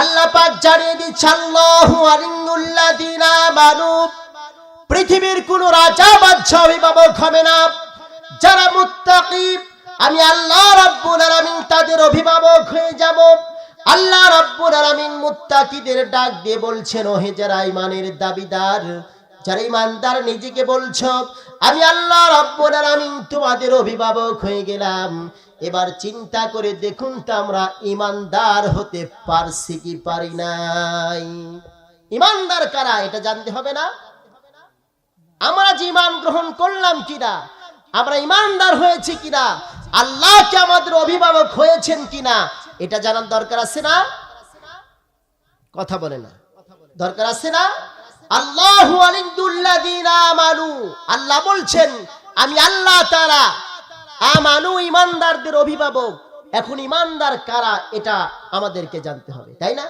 আল্লাহ পাক জানিয়ে দিচ্ছে, আল্লাহু আলিমুল্লাযিনা আমানু। পৃথিবীর কোন রাজা বাদশা অভিভাবক হবে না। যারা মুত্তাকি, আমি আল্লাহ রাব্বুল আলামিন তাদের অভিভাবক হয়ে যাব। আল্লাহ রাব্বুল আলামিন মুত্তাকিদের ডাক দিয়ে বলছেন, ওহে যারা ইমানের দাবিদার, যারা ইমানদার নিজেকে বলছো, আমি আল্লাহ রাব্বুল আলামিন তোমাদের অভিভাবক হয়ে গেলাম। এবার চিন্তা করে দেখুন তো আমরা ইমানদার হতে পারছি কি পারি নাই। ইমানদার কারা, এটা জানতে হবে না? আমরা যে ইমান গ্রহণ করলাম কিনা, আমরা ইমানদার হয়েছি কিনা, আল্লাহ আল্লাহকে আমাদের অভিভাবক হয়েছেন কিনা, এটা জানার দরকার আছে না? কথা বলে না। দরকার আছে না? আল্লাহু আলিদুল্লাযীনা আমানু, আল্লাহ বলছেন, আমি আল্লাহ তাআলা আমানু ইমানদারদের অভিভাবক। এখন ইমানদার কারা, এটা আমাদেরকে জানতে হবে, তাই না?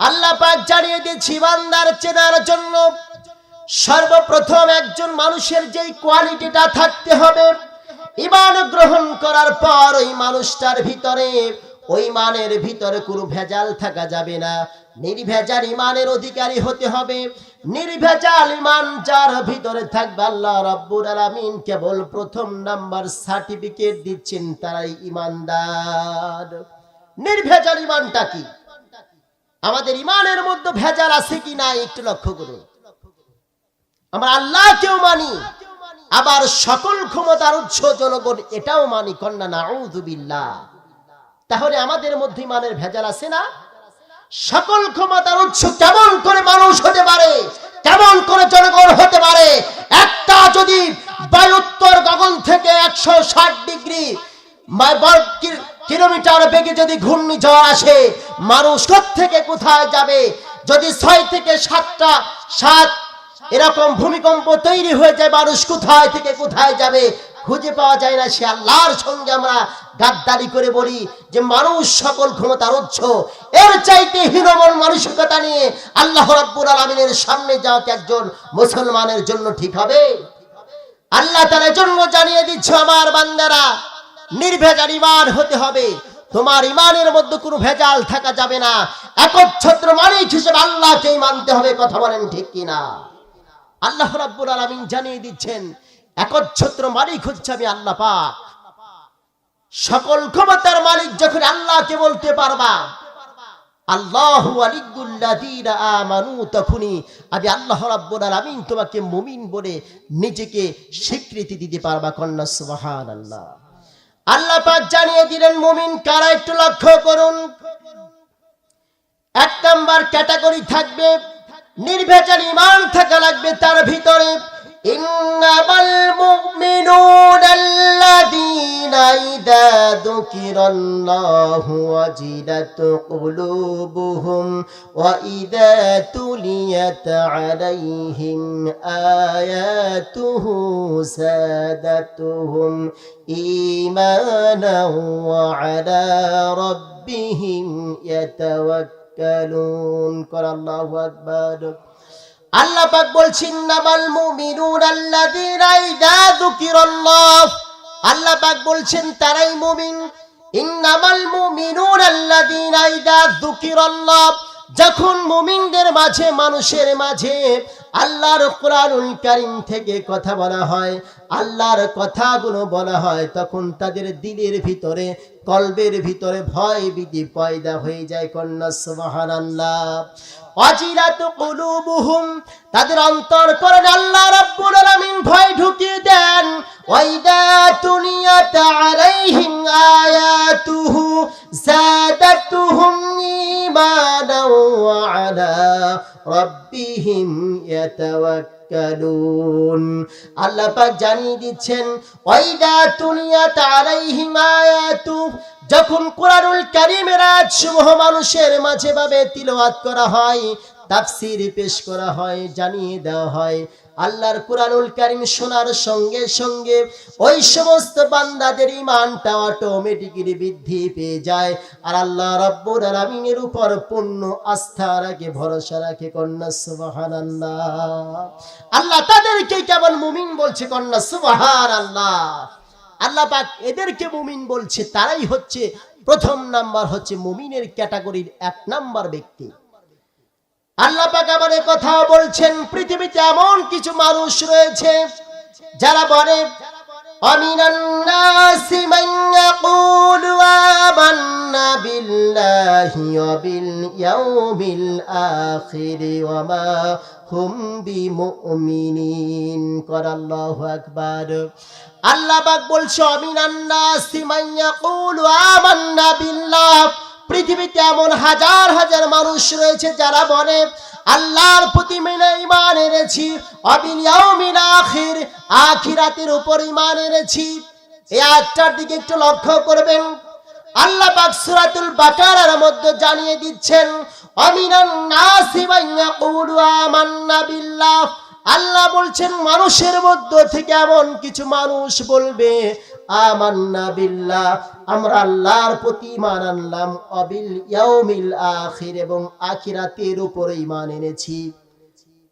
আল্লাহ পাক জানিয়ে দিয়েছি, ইমানদার চেনার জন্য সর্বপ্রথম একজন মানুষের যেই কোয়ালিটিটা থাকতে হবে, ইমান গ্রহণ করার পর ওই মানুষটার ভিতরে ওই মানের ভিতরে কোনো ভেজাল থাকা যাবে না। নির্ভেজাল ইমানের অধিকারী হতে হবে। নির্ভেজাল ইমান যার ভিতরে থাকবে আল্লাহ রাব্বুল আলামিন, কেবল প্রথম নাম্বার সার্টিফিকেট দিচ্ছেন তারাই ইমানদার। নির্ভেজাল ইমানটা কি? আমাদের ইমানের মধ্যে ভেজাল আছে কি না একটু লক্ষ্য করুন। আমরা আল্লাহকেও মানি, আবার সকল ক্ষমতার উৎস জনগণ এটাও মানি। কন্যা না নাউযুবিল্লাহ তাহলে আমাদের মধ্যে ইমানের ভেজাল আছে না? সকল ক্ষমতার উৎস কেমন করে মানুষ হতে পারে? কেমন করে জনগণ হতে পারে? একটা যদি বায়ুত্তর গগন থেকে একশো ষাট ডিগ্রি কিলোমিটার বেগে যদি ঘূর্ণিঝড় আসে, মানুষ থেকে কোথায় যাবে? যদি ছয় থেকে সাতটা সাত এরকম ভূমিকম্প তৈরি হয়ে যায়, মানুষ কোথায় থেকে কোথায় যাবে? খুঁজে পাওয়া যায় না, সে আল্লাহর সঙ্গে আমরা গাদ্দারি করে বলি যে মানুষ সকল ক্ষমতার উৎস। এর চাইতে হীনমন মানসিকতা নিয়ে আল্লাহ রাব্বুল আলামিনের সামনে যাওয়া একজন মুসলমানের জন্য ঠিক হবে। আল্লাহ তার জন্য জানিয়ে দিচ্ছে, আমার বান্দারা নির্ভেজাল ইমান হতে হবে। তোমার ইমানের মধ্যে কোনো ভেজাল থাকা যাবে না। একচ্ছত্র মালিক হিসেবে আল্লাহকেই মানতে হবে। কথা বলেন ঠিক কিনা? আল্লাহ রাব্বুল আলামিন জানিয়ে দিচ্ছেন একচ্ছত্র মালিক হচ্ছে আমি আল্লাহ পাক। সকল ক্ষমতার মালিক যখন আল্লাহকে বলতে পারবা, আল্লাহু আমানু, তখনই আমি আল্লাহ রাব্বুল আলামিন তোমাকে মুমিন বলে নিজেকে স্বীকৃতি দিতে পারবা কন্যা, সুবহানাল্লাহ। আল্লাহ পাক জানিয়ে দিলেন, মুমিন কারা একটু লক্ষ্য করুন। এক নাম্বার ক্যাটাগরি থাকবে, নির্ভেজাল ইমান থাকা লাগবে, তার ওয়াজিলাত কুলুবুহুম ওয়া ইযা তুলিয়াত আলাইহিম আয়াতুহু সাদাতুহুম ঈমানাও ওয়া আলা রাব্বিহিম ইয়াতাওয়াক্কালুন কর আল্লাহু আকবার আল্লাহ পাক বলছেন নামাল মুমিনুন আল্লাযীনা ইযা যুকিরাল্লাহ আল্লাহ পাক বলছেন, তারাই মুমিন। ইন্নামাল মুমিনুন আল্লাযীনা ইযা যুকিরাল্লাহ। যখন মুমিনদের মাঝে, মানুষের মাঝে আল্লাহর কোরআনুল কারীম থেকে কথা বলা হয়, আল্লাহর কথাগুলো বলা হয়, তখন তাদের দিলের ভিতরে কলবের ভিতরে ভয় ভীতি পয়দা হয়ে যায় কন্যা, সুবহানাল্লাহ। তাদের অন্তর করেন আল্লাহ রাব্বুল ভয় ঢুকিয়ে দেন। ওয়াইদা তুনিয়াত আলাইহিম আয়াতুহু আল্লাহ পাক জানিয়ে দিচ্ছেন, ওয়াইদা তুনিয়াত আলাইহিম আয়াতু। যখন কোরআনুল কারীমের আয়াতসমূহ মানুষের মাঝে ভাবে তিলাওয়াত করা হয়, তাফসীর পেশ করা হয়, জানিয়ে দেওয়া হয় আল্লাহর কোরআনুল কারীম শোনার সঙ্গে সঙ্গে ওই সমস্ত বান্দাদের ইমানটা অটোমেটিক্যালি বৃদ্ধি পেয়ে যায়। আর আল্লাহ রাব্বুল আলামিনের উপর পূর্ণ আস্থা রাখে, ভরসা রাখে কন্যা, সুবহানাল্লাহ। আল্লাহ তাদেরকে কেবল মুমিন বলছে কন্যা, সুবহানাল্লাহ। আল্লাহ পাক এদেরকে মুমিন বলছে, তারাই হচ্ছে প্রথম নাম্বার হচ্ছে মুমিনের ক্যাটাগরির এক নাম্বার ব্যক্তি। আল্লাহ পাক আবার এ কথা বলছেন পৃথিবীতে এমন কিছু মানুষ রয়েছে যারা বলে ومن الناس من يقول آمنا بالله وباليوم الآخر وما هم بمؤمنين قال الله أكبر আল্লাহ পাক বলছে অমিনান নাসি মান ইয়াকুলু আমান্না বিল্লাহ পৃথিবীতে এমন হাজার হাজার মানুষ রয়েছে যারা বলে, আল্লাহর প্রতি মেনে ইমান এনেছি, অবিল ইয়াউমিল আখির, আখিরাতের উপর ইমান এনেছি। এই আয়াতটার দিকে একটু লক্ষ্য করবেন। আল্লাহ পাক সূরাতুল বাকারার মধ্যে জানিয়ে দিচ্ছেন, অমিনান নাসি ইয়াকুলু আমান্না বিল্লাহ। আল্লাহ বলছেন, মানুষের মধ্য থেকে এমন কিছু মানুষ বলবে আমান্না বিল্লাহ, আমরা আল্লাহর প্রতি ঈমান আনলাম, অবিল ইয়াউমিল আখির, এবং আখিরাতের উপরে ঈমান এনেছি।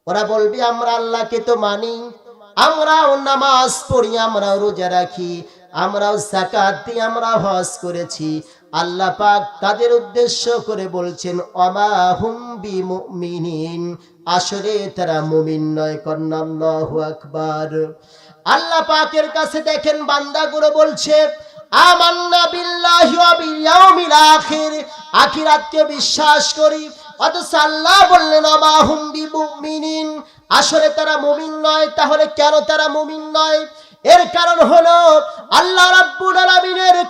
ওরা আমরা আল্লাহকে তো মানি, আমরাও নামাজ পড়ি, আমরাও রোজা রাখি, আমরাও আমরা হজ করেছি। আল্লাহ পাক তাদের উদ্দেশ্য করে বলছেন অমা হুম আসলে তারা মুমিন নয় কন্নাল্লাহু আকবার। আল্লাহ পাকের কাছে দেখেন বান্দাগুলো বলছে বিশ্বাস করি। আল্লাহ বললেন আসলে তারা মুমিন নয়, তাহলে কেন তারা মুমিন নয়? এর কারণ হলো, আল্লাহ রাব্বুল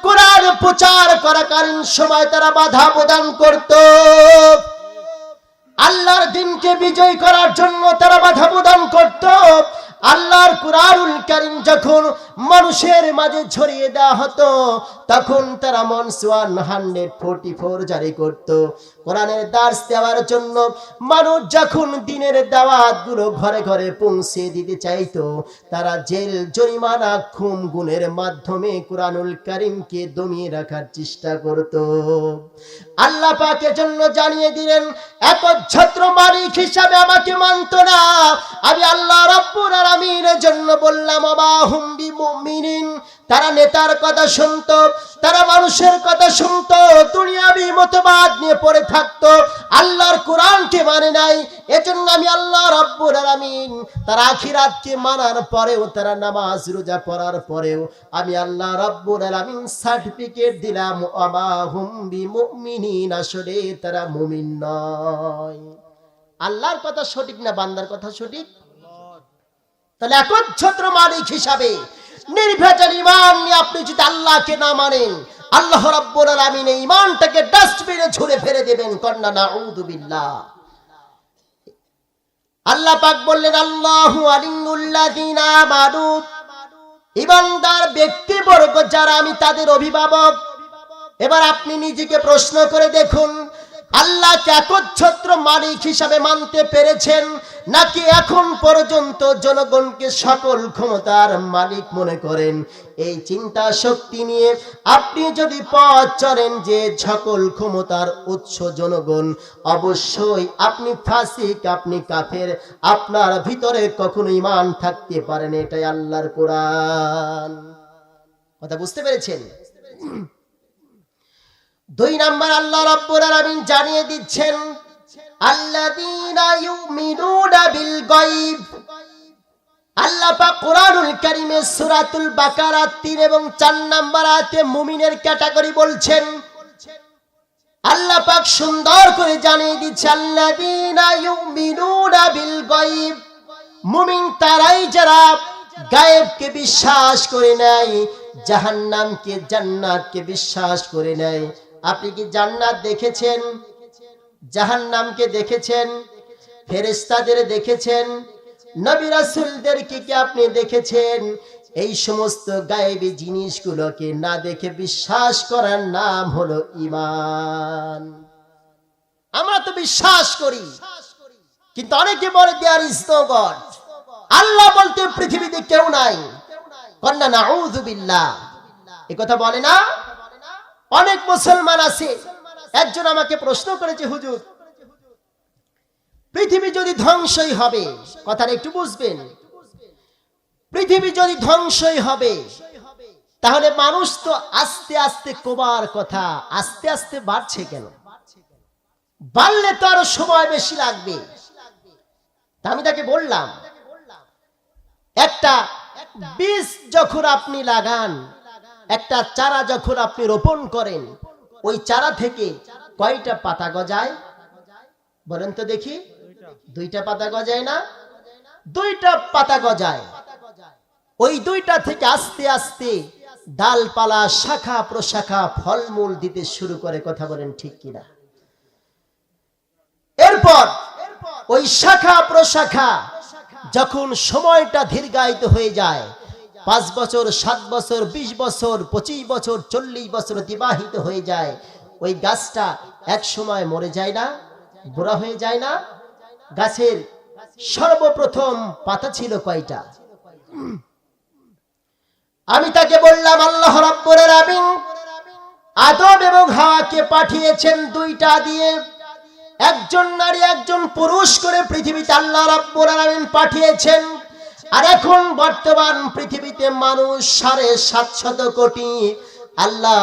কোরআন প্রচার করাকালীন সময় তারা বাধা প্রদান করত। আল্লাহর দিনকে বিজয় করার জন্য তারা বাধা প্রদান করত। আল্লাহর কুরআনুল কারীম যখন মানুষের মাঝে ছড়িয়ে দেওয়া হতো, তখন তারা মনস ওয়ান হান্ড্রেড ফোরটি ফোর জারি করত। কোরআনের দাস দেওয়ার জন্য মানুষ যখন দিনের দাওয়াতগুলো ঘরে ঘরে পৌঁছে দিতে চাইতো, তারা জেল, জরিমানা খুম গুণের মাধ্যমে কোরআনুল কারিমকে দমিয়ে রাখার চেষ্টা করত। আল্লাহ পাকের জন্য জানিয়ে দিলেন একচ্ছত্র মালিক হিসাবে আমাকে মানত না। আমি আল্লাহ রব্বুল আলামিনের জন্য বললাম অবাহুম বিমুমিনিন। তারা নেতার কথা শুনতো, তারা মানুষের কথা শুনতো, দুনিয়াবি মতবাদ নিয়ে পড়ে থাকতো, আল্লাহর কোরআনকে মানে নাই। এজন্য আমি আল্লাহ রব্বুল আলামিন তারা আখিরাতকে মানার পরেও, তারা নামাজ রোজা পড়ার পরেও আমি আল্লাহ রব্বুল আলামিন সার্টিফিকেট দিলাম অবাহুম বিমুমিনিন, আসলে তারা মুমিন নয়। আল্লাহর কথা সঠিক না বান্দার কথা সঠিক? তাহলে একচ্ছত্র মালিক হিসাবে নির্ভেজাল ইমান নিয়ে আপনি যদি আল্লাহকে না মানেন আল্লাহ রাব্বুল আলামিন এই ঈমানটাকে ডাস্টবিনে ছুঁড়ে ফেলে দেবেন, কন্যা নাউযু বিল্লাহ। আল্লাহ পাক বললেন, আল্লাহু আলিমুল্লাযিনা আমানু। ইমানদার ব্যক্তিবর্গ যারা, আমি তাদের অভিভাবক। এবার আপনি নিজেকে প্রশ্ন করে দেখুন আল্লাহকে একচ্ছত্র মালিক হিসাবে মানতে পেরেছেন? নাকি এখন পর্যন্ত জনগণকে সকল ক্ষমতার মালিক মনে করেন? এই চিন্তা শক্তি নিয়ে আপনি যদি পথ চলেন যে সকল ক্ষমতার উৎস জনগণ, অবশ্যই আপনি ফাসিক, আপনি কাফের, আপনার ভিতরে কখনো ইমান থাকতে পারেন এটাই আল্লাহর কোরআন। কথা বুঝতে পেরেছেন? দুই নাম্বার আল্লাহ রাব্বুল আলামিন জানিয়ে দিচ্ছেন, আল্লাযীনা ইউমিনুনা বিল গায়ব। আল্লাহ পাক কোরআনুল কারীমে সূরাতুল বাকারা 3 এবং 4 নাম্বার আয়াতে মুমিনের ক্যাটাগরি বলছেন, আল্লাহ পাক সুন্দর করে জানিয়ে দিচ্ছে, আল্লাযীনা ইউমিনুনা বিল গায়ব। মুমিন তারাই যারা গায়েবকে বিশ্বাস করে নেয়, জাহান্নামকে, জান্নাতকে বিশ্বাস করে নেয়। আপনি কি জান্নাত দেখেছেন? জাহান্নামকে দেখেছেন? ফেরেশতাদের দেখেছেন? নবী রাসূলদেরকে কি আপনি দেখেছেন? এই সমস্ত গায়েবী জিনিসগুলোকে না দেখে বিশ্বাস করার নাম হলো ঈমান। আমরা তো বিশ্বাস করি। কিন্তু অনেকে বলে দেয়ার ইজ নো আল্লাহ বলতে পৃথিবীতে কেউ নাই। কন্যা নাউযু বিল্লাহ এ কথা বলে না? অনেক মুসলমান আছে। একজন আমাকে প্রশ্ন করেছে, হুজুর, পৃথিবী যদি ধ্বংসই হবে, কথাটা একটু বুঝবেন। পৃথিবী যদি ধ্বংসই হবে, তাহলে মানুষ তো আস্তে আস্তে কমার কথা, আস্তে আস্তে বাড়ছে কেন? বাড়লে তো আরও সময় বেশি লাগবে। আমি তাকে বললাম, একটা বীজ যখন আপনি লাগান একটা চারা যখন আপনি রোপণ করেন, ওই চারা থেকে কয়টা পাতা গজায়? বলেন তো দেখি। দুইটা পাতা গজায় না? দুইটা পাতা গজায়। ওই দুইটা থেকে আস্তে আস্তে ডালপালা, শাখা প্রশাখা, ফলমূল দিতে শুরু করে, কথা বলেন ঠিক কিনা? এরপর ওই শাখা প্রশাখা যখন সময়টা দীর্ঘায়িত হয়ে যায় পাঁচ বছর, সাত বছর, বিশ বছর, পঁচিশ বছর, চল্লিশ বছর অতিবাহিত হয়ে যায়। ওই গাছটা এক সময় মরে যায় না, বুড়া হয়ে যায় না। গাছের সর্বপ্রথম পাতা ছিল কয়টা? আমি তাকে বললাম, আল্লাহ রাব্বুল আলামিন আদম এবং হাওয়াকে পাঠিয়েছেন দুইটা দিয়ে। একজন নারী, একজন পুরুষ করে পৃথিবীতে আল্লাহ রাব্বুল আলামিন পাঠিয়েছেন। আর এখন বর্তমান পৃথিবীতে মানুষ সাড়ে সাতশত কোটি আল্লাহ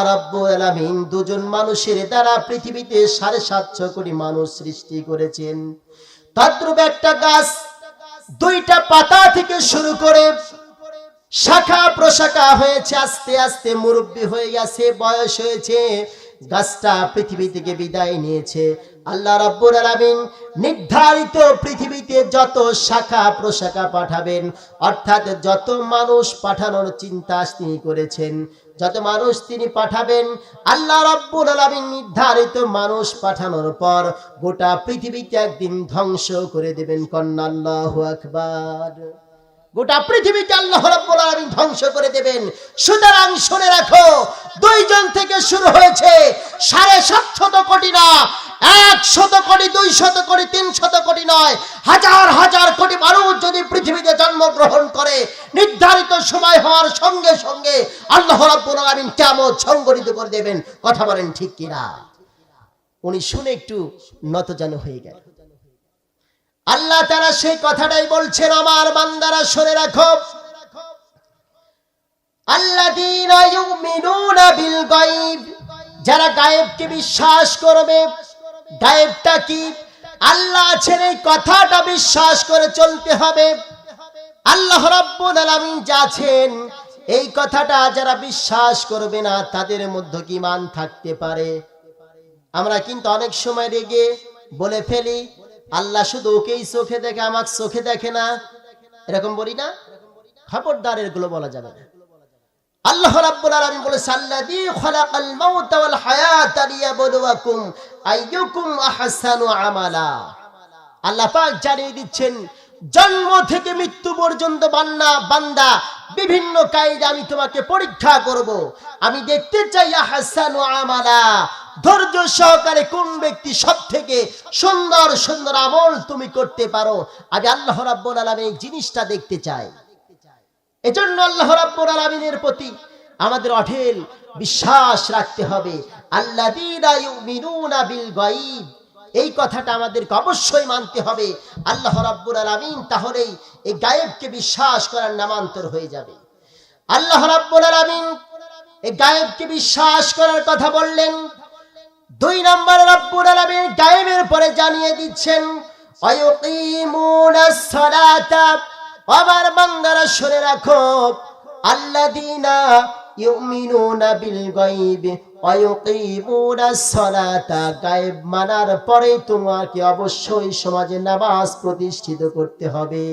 আলামিন দুজন মানুষের দ্বারা পৃথিবীতে সাড়ে সাতশো কোটি মানুষ সৃষ্টি করেছেন। তদ্রূপ একটা গাছ দুইটা পাতা থেকে শুরু করে শাখা প্রশাখা হয়েছে, আস্তে আস্তে মুরব্বী হয়ে গেছে, বয়স হয়েছে গাছটা পৃথিবী থেকে বিদায় নিয়েছে। আল্লাহ রাব্বুল আলামিন নির্ধারিত পৃথিবীতে যত শাখা প্রশাখা পাঠাবেন, অর্থাৎ যত মানুষ পাঠানোর চিন্তা তিনি করেছেন, যত মানুষ তিনি পাঠাবেন, আল্লাহ রাব্বুল আলামিন নির্ধারিত মানুষ পাঠানোর পর গোটা পৃথিবীতে একদিন ধ্বংস করে দেবেন। কন্যা আল্লাহু আকবার। গোটা পৃথিবীকে আল্লাহ রাব্বুল আলামিন ধ্বংস করে দেবেন। সুতরাং শুনে রাখো, দুইজন থেকে শুরু হয়েছে সাড়ে সাতশত কোটি না এক শত কোটি দুই শত কোটি তিন শত কোটি নয়, হাজার হাজার কোটি মানুষ যদি পৃথিবীতে জন্মগ্রহণ করে, নির্ধারিত সময় হওয়ার সঙ্গে সঙ্গে আল্লাহ রাব্বুল আলামিন কিয়ামত সংগঠিত করে দেবেন। কথা বলেন ঠিক কিনা? উনি শুনে একটু নতজানু হয়ে গেল। আল্লাহ তারা সেই কথাটাই বলছেন, আমার বান্দারা শুনে রাখো। যারা গায়েবকে বিশ্বাস করবে, গায়েবটা কি? আল্লাহ আছেন এই কথাটা বিশ্বাস করে চলতে হবে। আল্লাহ রাব্বুল আলামিন যা এই কথাটা যারা বিশ্বাস করবে না, তাদের মধ্যে কি মান থাকতে পারে? আমরা কিন্তু অনেক সময় রেগে বলে ফেলি আল্লাহ শুধু ওকেই চোখে দেখে, আমাকে চোখে দেখে না। এরকম বলি না? খবরদার এগুলো বলা যাবে না। জন্ম থেকে মৃত্যু পর্যন্ত বান্না বান্দা, বিভিন্ন আমি তোমাকে পরীক্ষা করব। আমি দেখতে চাই আহসানু আমালা। ধৈর্য সহকারে কোন ব্যক্তি সব থেকে সুন্দর সুন্দর আমল তুমি করতে পারো? আমি আল্লাহ রাব্বুল আলামিন জিনিসটা দেখতে চাই। এজন্য আল্লাহ রাব্বুল আলামিনের প্রতি আমাদের অঢেল বিশ্বাস রাখতে হবে। আল্লাযীনা ইউমিনুনা বিল গায়ব। এই কথাটা আমাদেরকে অবশ্যই মানতে হবে। আল্লাহ রাব্বুল আলামিন তাহলেই এই গায়েবকে বিশ্বাস করার নামান্তর হয়ে যাবে। আল্লাহ রাব্বুল আলামিন এই গায়েবকে বিশ্বাস করার কথা বললেন। দুই নম্বর রব্বুল আলামিন গায়েবের পরে জানিয়ে দিচ্ছেন আমার বান্দারা শুনে রাখো, আল্লাযীনা ইউমিনুনা বিল ইউকিমুনাস গায়ব মানার পরে তোমাকে অবশ্যই সমাজে নামাজ প্রতিষ্ঠিত করতে হবে।